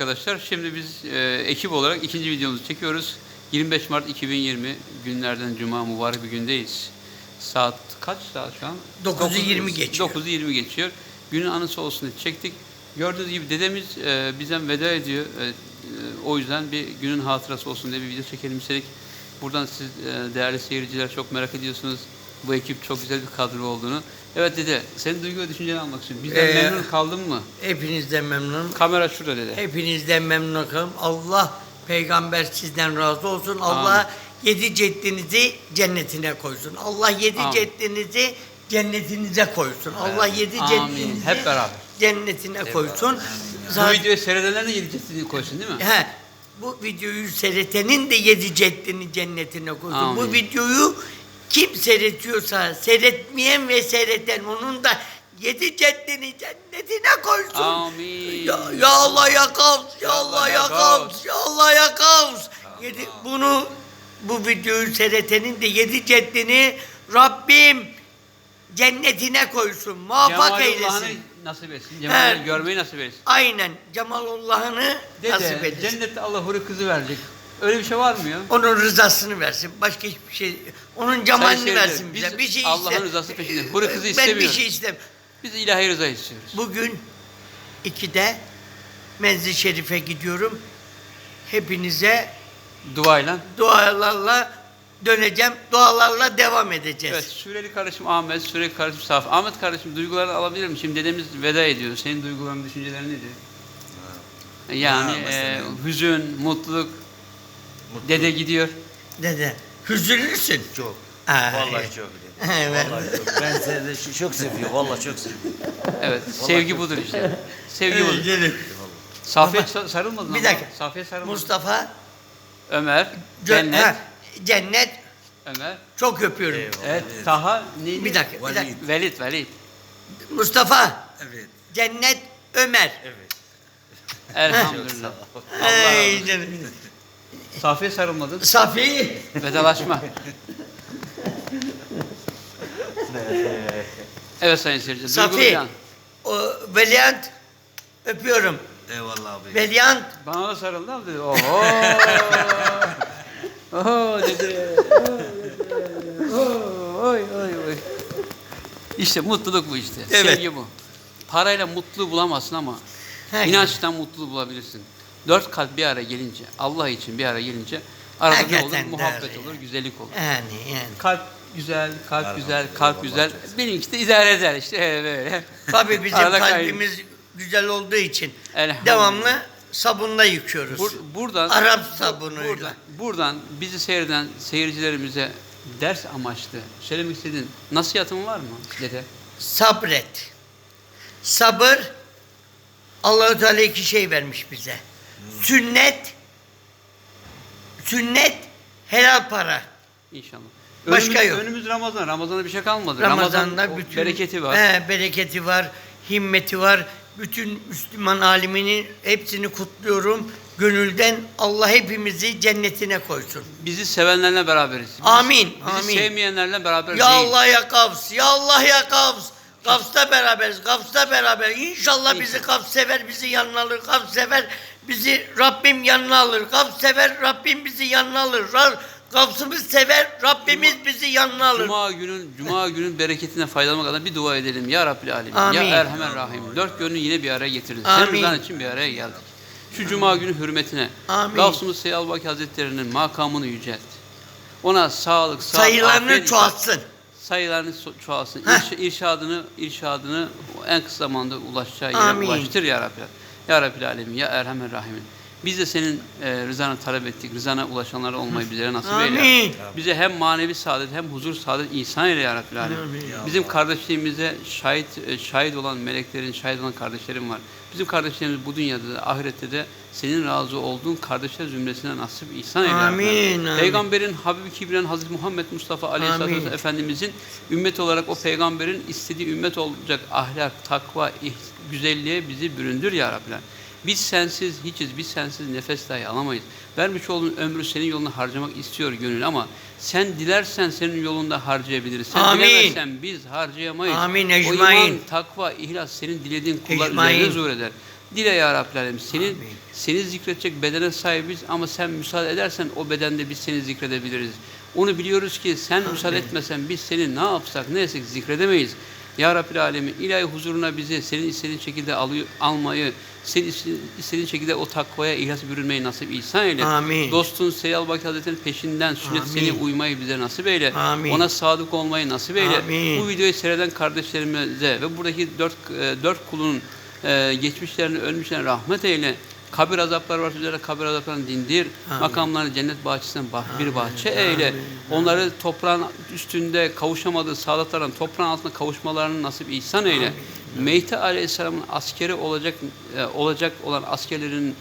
Arkadaşlar şimdi biz e, ekip olarak ikinci videomuzu çekiyoruz. 25 Mart 2020 günlerden cuma mübarek bir gündeyiz. Saat kaç saat şu an? 9'u Dokuz- 20 geçiyor. 9'u 20 geçiyor. Günün anısı olsun diye çektik. Gördüğünüz gibi dedemiz e, bizden veda ediyor. E, e, o yüzden bir günün hatırası olsun diye bir video çekelim istedik. Buradan siz e, değerli seyirciler çok merak ediyorsunuz. Bu ekip çok güzel bir kadro olduğunu. Evet dede, senin duygu ve düşünceni almak istiyorum. Bizden Ee, memnun kaldın mı? Hepinizden memnunum. Kamera şurada dede. Hepinizden memnunum. Allah peygamber sizden razı olsun. Allah yedi ceddinizi cennetine koysun. Allah yedi Amin. ceddinizi cennetinize koysun. Allah yedi Amin. ceddinizi Hep beraber. cennetine koysun. Bu Zaten, videoyu seyredenler de yedi koysun değil mi? he, bu videoyu seyretenin de yedi ceddini cennetine koysun. Amin. Bu videoyu kim seyretiyorsa seyretmeyen ve seyreten onun da yedi ceddini cennetine koysun. Amin. Ya, ya Allah ya kavs, ya Allah ya kavs, ya Allah ya kavs. Yedi, bunu bu videoyu seyretenin de yedi ceddini Rabbim cennetine koysun, muvaffak eylesin. nasip etsin. Cemal'i He. görmeyi nasip etsin. Aynen Cemalullah'ını nasip Dede, etsin. cennette Allah huri kızı verecek. Öyle bir şey var mı ya? Onun rızasını versin. Başka hiçbir şey. Onun cemalini seyirciler, versin biz bize. Bir şey Allah'ın rızası peşinde. Huri kızı Ben bir istemiyoruz. şey istem. Biz ilahi rıza istiyoruz. Bugün 2'de Menzil Şerif'e gidiyorum. Hepinize Duayla. dualarla döneceğim. Dualarla devam edeceğiz. Evet, Süreli kardeşim Ahmet, Süreli kardeşim Safi. Ahmet kardeşim duygularını alabilir miyim? Şimdi dedemiz veda ediyor. Senin duyguların, düşüncelerin nedir? Yani Ha, e, hüzün, mutluluk. Dede gidiyor. Dede, hüzünlüsün. Çok. Ha, Vallahi çok. Evet. Vallahi çok. Ben seni de çok seviyorum. Vallahi çok seviyorum. Evet, sevgi budur işte. Sevgi budur. Canım. Safiye sa- sarılmadın Bir ama. dakika. Safiye sarılmadın. Mustafa, Ömer, Cennet, ha, Cennet, Ömer. çok öpüyorum. Eyvallah. Evet, Taha neydi? Bir dakika, bir Valid. dakika. Velid, Velid. Mustafa, Evet. Cennet, Ömer. Evet. Elhamdülillah. Allah Ey razı olsun. canım. Safiye sarılmadın. Safi, Vedalaşma. evet sayın seyirciler. Safi. o, Veliant, öpüyorum. Eyvallah abi. Veliant, Bana da sarıldı ama dedi. Oho. Oho dedi. Oho, Oy oy oy. İşte mutluluk bu işte. Evet. Sevgi bu. Parayla mutluluğu bulamazsın ama inançtan mutluluğu bulabilirsin. Dört kalp bir araya gelince, Allah için bir araya gelince arada ne olur? Muhabbet olur, ya. güzellik olur. yani yani. Kalp güzel, kalp Elhamdülillah, güzel, kalp güzel. Benimki de idare eder işte böyle. Tabii bizim Arada kalbimiz güzel olduğu için devamlı sabunla yıkıyoruz. Bur- buradan Arap bu- sabunuyla. Buradan, buradan bizi seyreden seyircilerimize ders amaçlı söylemek istediğin nasihatın var mı dede? Sabret. Sabır Allahu Teala iki şey vermiş bize. Sünnet sünnet helal para. İnşallah. Başka önümüz, yok. Önümüz Ramazan. Ramazan'da bir şey kalmadı. Ramazan'da Ramazan bütün bereketi var. He, bereketi var, himmeti var. Bütün Müslüman aliminin hepsini kutluyorum. Gönülden Allah hepimizi cennetine koysun. Bizi sevenlerle beraberiz. Biz- Amin, Bizi amin. sevmeyenlerle beraber Ya değil. Allah ya Kavs, ya Allah ya Kavs. Kavs'ta beraberiz, Kavs'ta beraber. İnşallah bizi Kavs sever, bizi yanına alır. Kavs sever, bizi Rabbim yanına alır. Kavs sever, Rabbim bizi yanına alır. Kavs'ımız sever, Rabbimiz bizi yanına alır. Cuma günün Cuma günün bereketinden faydalanmak adına bir dua edelim. Ya Rabbil Alemin. Amin. Ya Erhamer Rahim. Dört gönlü yine bir araya getirdin. Amin. Rızan için bir araya geldik. Şu Cuma günü hürmetine Amin. Gavsumuz Seyyid Albaki Hazretleri'nin makamını yücelt. Ona sağlık, sağlık, Sayılarını çoğaltsın. sayılarını çoğalsın. İrş- irşadını, irşadını en kısa zamanda ulaşacağı yere Amin. ulaştır ya Rabbi. Ya Rabbil Alemin, ya Erhamer Rahimin. Biz de senin e, rızanı talep ettik. Rızana ulaşanlar olmayı bizlere nasip eyle. Amin. Bize hem manevi saadet hem huzur saadet ihsan eyle ya Rabbil Alemin. Amin. Bizim kardeşliğimize şahit e, şahit olan meleklerin, şahit olan kardeşlerim var. Bizim kardeşlerimiz bu dünyada da ahirette de senin razı olduğun kardeşler zümresine nasip ihsan eyle. Amin, amin. Peygamberin Habibi Kibren Hazreti Muhammed Mustafa Aleyhisselatü. Vesselam Efendimizin ümmet olarak o peygamberin istediği ümmet olacak ahlak, takva, ih- güzelliğe bizi büründür ya Rabbi. Biz sensiz hiçiz, biz sensiz nefes dahi alamayız. Vermiş olduğun ömrü senin yoluna harcamak istiyor gönül ama sen dilersen senin yolunda harcayabiliriz. Sen Amin. dilemezsen biz harcayamayız. Amin, O iman, takva, ihlas senin dilediğin kullar Ecmaîn. üzerine zuhur eder. Dile ya Alemin. Senin, Amin. seni zikredecek bedene sahibiz ama sen müsaade edersen o bedende biz seni zikredebiliriz. Onu biliyoruz ki sen müsaade etmesen biz seni ne yapsak ne etsek zikredemeyiz. Ya Rabbil Alemin ilahi huzuruna bizi senin istediğin şekilde alıyor, almayı, senin iste- istediğin şekilde o takvaya ihlas bürünmeyi nasip ihsan eyle. Amin. Dostun Seyyid Baki Hazretleri'nin peşinden sünnet Amin. seni uymayı bize nasip eyle. Amin. Ona sadık olmayı nasip eyle. Amin. Bu videoyu seyreden kardeşlerimize ve buradaki dört, e, dört kulun e, geçmişlerini, ölmüşlerine rahmet eyle. Kabir azapları var üzerine kabir azaplarını dindir. Amin. Makamlarını cennet bahçesinden bah- bir bahçe eyle. Onları toprağın üstünde kavuşamadığı saadatlardan toprağın altında kavuşmalarını nasip ihsan eyle. Mehdi Aleyhisselam'ın askeri olacak e, olacak olan askerlerin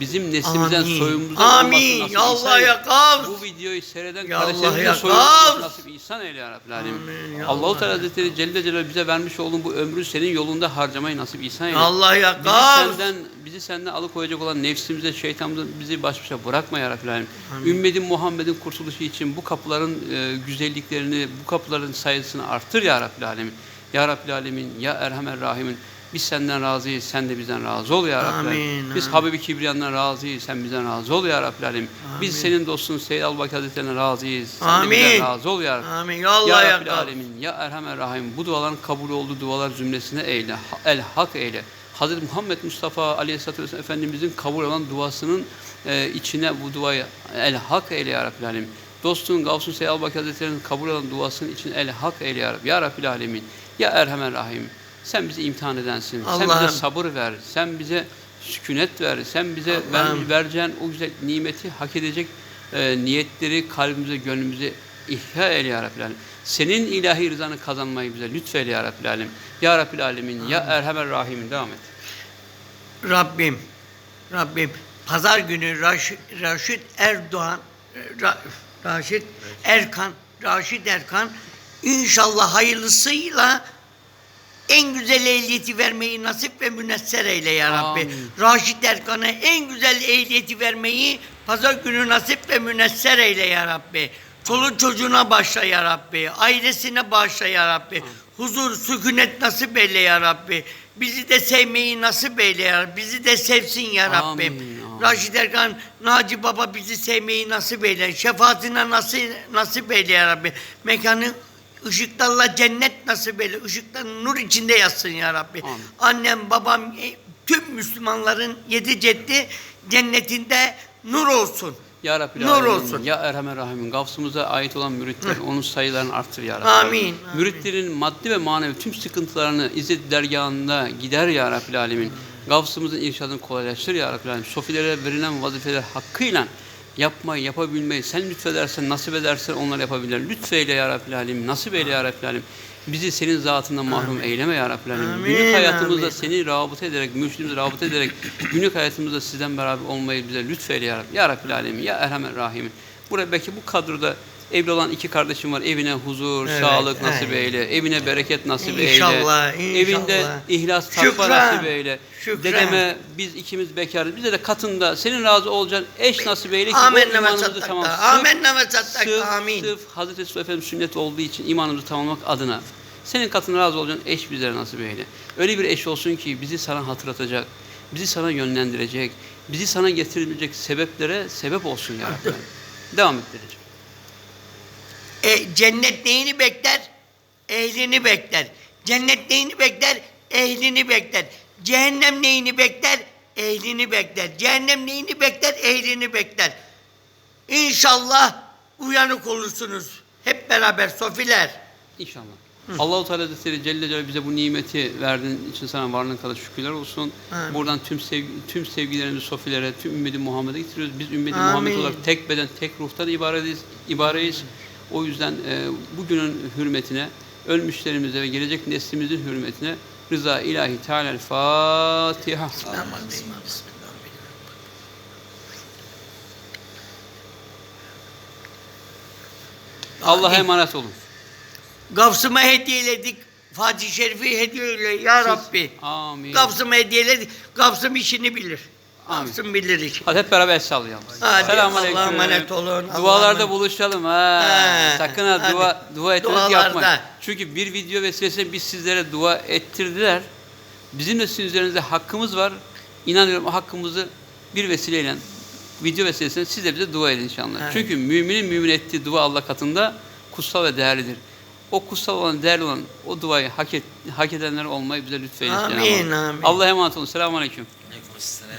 bizim neslimizden Amin. soyumuzdan Amin. olmasını nasip Allah ya Kavs. Bu videoyu seyreden Ya kardeşlerimize soyumuzdan nasip ihsan eyle ya Alemin. Amin. Allah-u Allah Teala. Hazretleri Celle Celaluhu bize vermiş olduğun bu ömrü senin yolunda harcamayı nasip ihsan eyle. Allah ya Bizi Kavs. senden, bizi senden alıkoyacak olan nefsimize, şeytanımıza bizi baş başa bırakma ya Rabbil Alemin. Ümmetin Muhammed'in kurtuluşu için bu kapıların e, güzelliklerini, bu kapıların sayısını artır ya Rabbil Alemin. Ya Rabbil Alemin, ya Erhamer Rahimin. Biz senden razıyız, sen de bizden razı ol ya Alemin. Amin, Biz amin. Habibi Kibriyan'dan razıyız, sen bizden razı ol ya Alemin. Biz senin dostun Seyyid Albaki Hazretleri'ne razıyız, sen de bizden Amin. razı ol ya Rabbil Amin. Ya Allah ya. Alemin, ya Erhamer Rahim, bu duaların kabul olduğu dualar cümlesine eyle, el hak eyle. Hz. Muhammed Mustafa Aleyhisselatü Vesselam Efendimizin kabul olan duasının e, içine bu duayı el hak eyle ya Alemin. Dostun Gavsun Seyyid Albaki Hazretleri'nin kabul olan duasının içine el hak eyle ya Rabbi. Ya Rabbil Alemin, ya Erhamer Rahim. Sen bizi imtihan edensin. Sen bize sabır ver. Sen bize sükunet ver. Sen bize ver, vereceğin o güzel nimeti hak edecek e, niyetleri kalbimize, gönlümüze ihya eyle ya Rabbil. Senin ilahi rızanı kazanmayı bize lütfeyle ya Rabbil Alemin. Ya Rabbil Alemin, ya Erhamer Rahimin devam et. Rabbim, Rabbim pazar günü Raş, Raşit Erdoğan, Ra, Raşit Erkan, Raşit Erkan inşallah hayırlısıyla en güzel ehliyeti vermeyi nasip ve münesser eyle ya Rabbi. Amin. Raşit Erkan'a en güzel ehliyeti vermeyi pazar günü nasip ve münesser eyle ya Rabbi. Çoluk çocuğuna başla ya Rabbi. Ailesine başla ya Rabbi. Huzur, sükunet nasip eyle ya Rabbi. Bizi de sevmeyi nasip eyle ya Rabbi. Bizi de sevsin ya Rabbim. Amin, amin. Raşit Erkan, Naci Baba bizi sevmeyi nasip eyle. Şefaatine nasip, nasip eyle ya Rabbi. Mekanı ışıklarla cennet nasip eyle. Işıklar nur içinde yatsın ya Rabbi. Amin. Annem, babam, e, tüm Müslümanların yedi ceddi cennetinde nur olsun. Ya Rabbil Nur Alemin, olsun. ya Erhamer Rahimin, gafsımıza ait olan müritler, onun sayılarını artır ya Rabbil Amin. Müritlerin maddi ve manevi tüm sıkıntılarını İzzet dergahında gider ya Rabbil Alemin. Gafsımızın irşadını kolaylaştır ya Rabbil Alemin. Sofilere verilen vazifeler hakkıyla yapmayı, yapabilmeyi sen lütfedersen, nasip edersen onlar yapabilirler. Lütfeyle ya Rabbil Alemin, nasip eyle ya Rabbil Alemin. Bizi senin zatından mahrum eyleme ya Rabbil. Amin, Günlük hayatımızda amin. seni rabıta ederek, mürşidimizi rabıta ederek günlük hayatımızda sizden beraber olmayı bize lütfeyle ya Rabbi. Ya Rabbil Alemin, ya Erhamer Rahimin. Burada belki bu kadroda evli olan iki kardeşim var. Evine huzur, Evet, sağlık nasip evet. eyle. Evine bereket nasip eyle. İnşallah, Evinde inşallah. ihlas, takva nasip eyle. şükran. Dedeme biz ikimiz bekarız. Bize de katında senin razı olacağın eş nasip eyle ki Amin imanımızı sattakta. tamam. Amin. Sırf, Amin. sırf Hazreti Resulullah Efendimiz sünnet olduğu için imanımızı tamamlamak adına senin katına razı olacağın eş bizlere nasip eyle. Öyle bir eş olsun ki bizi sana hatırlatacak, bizi sana yönlendirecek, bizi sana getirebilecek sebeplere sebep olsun ya Rabbi. Devam et dedeciğim. E, cennet neyini bekler? Ehlini bekler. Cennet neyini bekler? Ehlini bekler. Cehennem neyini bekler? Ehlini bekler. Cehennem neyini bekler? Ehlini bekler. İnşallah uyanık olursunuz. Hep beraber sofiler. İnşallah. Allahu Teala Hazretleri Celle Celaluhu bize bu nimeti verdiğin için sana varlığın kadar şükürler olsun. Amin. Buradan tüm sevgi, tüm sevgilerimizi sofilere, tüm ümmeti Muhammed'e getiriyoruz. Biz ümmeti Amin. Muhammed olarak tek beden, tek ruhtan ibareyiz. ibareyiz. O yüzden e, bugünün hürmetine, ölmüşlerimize ve gelecek neslimizin hürmetine rıza ilahi Teala Fatiha. Allah'a emanet olun. Gafsıma hediyeledik. Fatih Şerif'i hediyeyle ya Siz- Rabbi. Amin. Gafsıma hediyeledik. Gafsım işini bilir. Amin. İşini. Hadi hep beraber el sallayalım. Hadi, Selamünaleyküm. Allah'a emanet olun, Dualarda buluşalım ha. He, Sakın ha hadi. dua dua etmek Dualarda. yapmayın. Çünkü bir video vesilesiyle biz sizlere dua ettirdiler. Bizim de sizin üzerinizde hakkımız var. İnanıyorum o hakkımızı bir vesileyle, video vesilesiyle siz de bize dua edin inşallah. Evet. Çünkü müminin mümin ettiği dua Allah katında kutsal ve değerlidir. O kutsal olan, değerli olan o duayı hak, et, hak edenler olmayı bize lütfeyin. Amin, amin. Allah'a emanet olun. Selamun Aleyküm. ですね、